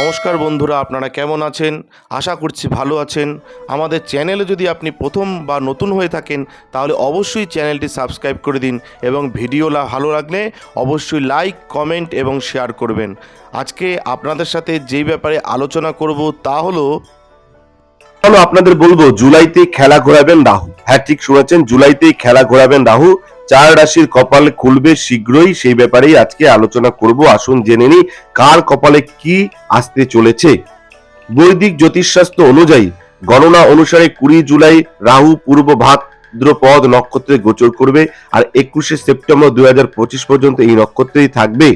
নমস্কার বন্ধুরা, আপনারা কেমন আছেন? আশা করছি ভালো আছেন। আমাদের চ্যানেলে যদি আপনি প্রথম বা নতুন হয়ে থাকেন, তাহলে অবশ্যই চ্যানেলটি সাবস্ক্রাইব করে দিন এবং ভিডিও ভালো লাগলে অবশ্যই লাইক, কমেন্ট এবং শেয়ার করবেন। আজকে আপনাদের সাথে যেই ব্যাপারে আলোচনা করব তা হলো আপনাদের বলব জুলাইতে খেলা ঘোরাবেন রাহু। হ্যাঁ ঠিক শুনেছেন, জুলাইতেই খেলা ঘোরাবেন রাহু। চার রাশির কপাল খুলবে শীঘ্রই, সেই ব্যাপারেই আজকে আলোচনা করব। আসুন জেনে নি কার কপালে কি আসতে চলেছে? বৈদিক জ্যোতিষশাস্ত্র অনুযায়ী, গণনা অনুসারে কুড়ি জুলাই রাহু, পূর্ব ভাদ্রপদ নক্ষত্রে গোচর করবে আর একুশে সেপ্টেম্বর দুই হাজার পঁচিশ পর্যন্ত এই নক্ষত্রেই থাকবে।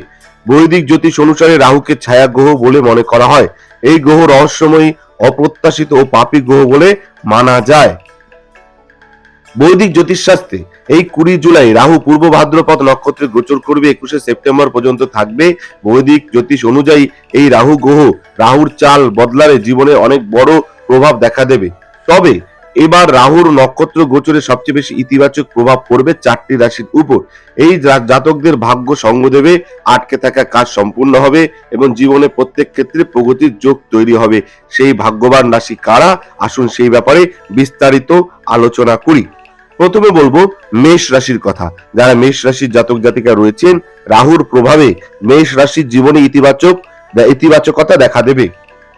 বৈদিক জ্যোতিষ অনুসারে রাহুকে ছায়া গ্রহ বলে মনে করা হয়। এই গ্রহ রহস্যময়ী, অপ্রত্যাশিত ও পাপী গ্রহ বলে মানা যায়। বৈদিক জ্যোতিষশাস্ত্রে এই কুড়ি জুলাই রাহু পূর্ব ভাদ্রপদ নক্ষত্রে গোচর করবে একুশে সেপ্টেম্বর পর্যন্ত থাকবে। বৈদিক জ্যোতিষ অনুযায়ী এই রাহু গ্রহ রাহুর চাল বদলারে জীবনে অনেক বড় প্রভাব দেখা দেবে। তবে এবার রাহুর নক্ষত্র গোচরে সবচেয়ে বেশি ইতিবাচক প্রভাব পড়বে চারটি রাশির উপর। এই জাতকদের ভাগ্য সঙ্গ দেবে, আটকে থাকা কাজ সম্পূর্ণ হবে এবং জীবনে প্রত্যেক ক্ষেত্রে প্রগতির যোগ তৈরি হবে। সেই ভাগ্যবান রাশি কারা? আসুন সেই ব্যাপারে বিস্তারিত আলোচনা করি। প্রথমে বলব মেষ রাশির কথা। যারা মেষ রাশির জাতক জাতিকা রয়েছেন, রাহুর প্রভাবে মেষ রাশির জীবনে ইতিবাচক ইতিবাচকতা দেখা দেবে।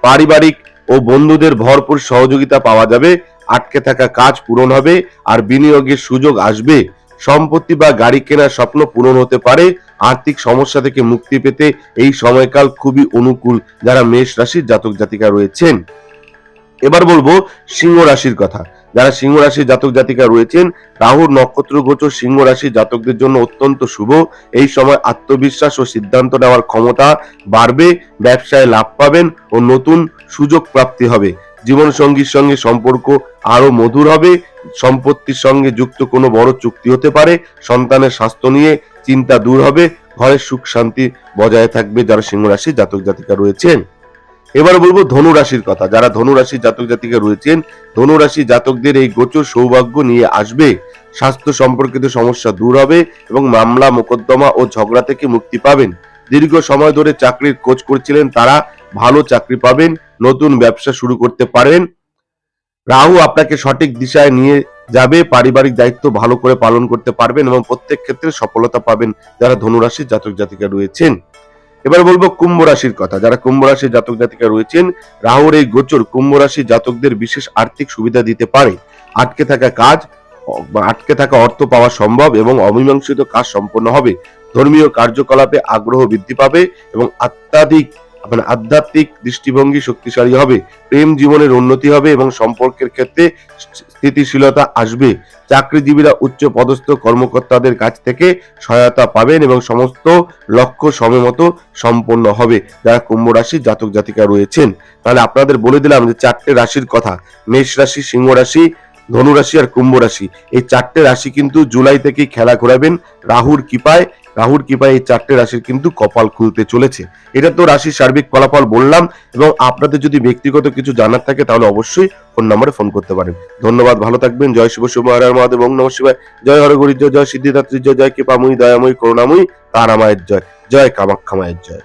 পারিবারিক ও বন্ধুদের ভরপুর সহযোগিতা পাওয়া যাবে, আটকে থাকা কাজ পূরণ হবে, আর বিনিয়োগের সুযোগ আসবে। সম্পত্তি বা গাড়ি কেনার স্বপ্ন পূরণ হতে পারে, আর্থিক সমস্যা থেকে মুক্তি পেতে এই সময়কাল খুবই অনুকূল যারা মেষ রাশির জাতক জাতিকা রয়েছেন। এবার বলব সিংহ রাশির কথা। যারা সিংহ রাশির জাতক জাতিকা রয়েছেন, রাহুর নক্ষত্র গোচর সিংহ রাশির জাতকদের জন্য অত্যন্ত শুভ। এই সময় আত্মবিশ্বাস ও সিদ্ধান্ত নেওয়ার ক্ষমতা বাড়বে, ব্যবসায় লাভ পাবেন ও নতুন সুযোগ প্রাপ্তি হবে। জীবন সঙ্গীর সঙ্গে সম্পর্ক আরও মধুর হবে, সম্পত্তির সঙ্গে যুক্ত কোনো বড় চুক্তি হতে পারে, সন্তানের স্বাস্থ্য নিয়ে চিন্তা দূর হবে ঘরের সুখ শান্তি বজায় থাকবে যারা সিংহ রাশির জাতক জাতিকা রয়েছেন। এবার বলব ধনু রাশির কথা। যারা ধনু রাশির জাতক জাতিকা রয়েছেন ধনু রাশি জাতকদের এই গোচর সৌভাগ্য নিয়ে আসবে। স্বাস্থ্য সম্পর্কিত সমস্যা দূর হবে এবং মামলা, মোকদ্দমা ও ঝগড়া থেকে মুক্তি পাবেন। দীর্ঘ সময় ধরে চাকরির খোঁজ করছিলেন তারা, ভালো চাকরি পাবেন, নতুন ব্যবসা শুরু করতে পারেন। রাহু আপনাকে সঠিক দিশায় নিয়ে যাবে, পারিবারিক দায়িত্ব ভালো করে পালন করতে পারবেন এবং প্রত্যেক ক্ষেত্রে সফলতা পাবেন যারা ধনুরাশির জাতক জাতিকা রয়েছেন। এবার বলব কুম্ভ রাশির কথা। যারা কুম্ভ রাশির জাতক জাতিকা রয়েছেন, রাহুর এই গোচর কুম্ভ রাশির জাতকদের বিশেষ আর্থিক সুবিধা দিতে পারে। আটকে থাকা কাজ আটকে থাকা অর্থ পাওয়া সম্ভব এবং অমীমাংসিত কাজ সম্পন্ন হবে। ধর্মীয় কার্যকলাপে আগ্রহ বৃদ্ধি পাবে এবং আত্মাধিক মানে আধ্যাত্মিক দৃষ্টিভঙ্গি শক্তিশালী হবে, প্রেম জীবনের উন্নতি হবে এবং সম্পর্কের ক্ষেত্রে স্থিতিশীলতা আসবে। চাকরিজীবীরা উচ্চ পদস্থ কর্মকর্তাদের কাছ থেকে সহায়তা পাবেন এবং সমস্ত লক্ষ্য সময়মতো সম্পন্ন হবে। যারা কুম্ভ রাশির জাতক জাতিকা রয়েছেন, তাহলে আপনাদের বলে দিলাম যে চারটে রাশির কথা। মেষ রাশি, সিংহ রাশি, ধনু রাশি আর কুম্ভ রাশি। এই চারটে রাশি কিন্তু জুলাই থেকেই খেলা ঘোরাবেন। রাহুর কৃপায় রাহুর কৃপায় এই চারটে রাশির কিন্তু কপাল খুলতে চলেছে। এটা তো রাশির সার্বিক ফলাফল বললাম, এবং আপনাদের যদি ব্যক্তিগত কিছু জানার থাকে তাহলে অবশ্যই ফোন নম্বরে ফোন করতে পারেন। ধন্যবাদ, ভালো থাকবেন, জয় শিব শুভ হরে হর মহাদেব এবং নম শিবায়। জয় হরগরি জয় জয় সিদ্ধিদাত্রী জয় জয় কৃপাময়ী, দয়াময়ী, করুণাময়ী, তারামায়ের জয় জয় কামাক্ষামায়ের জয়।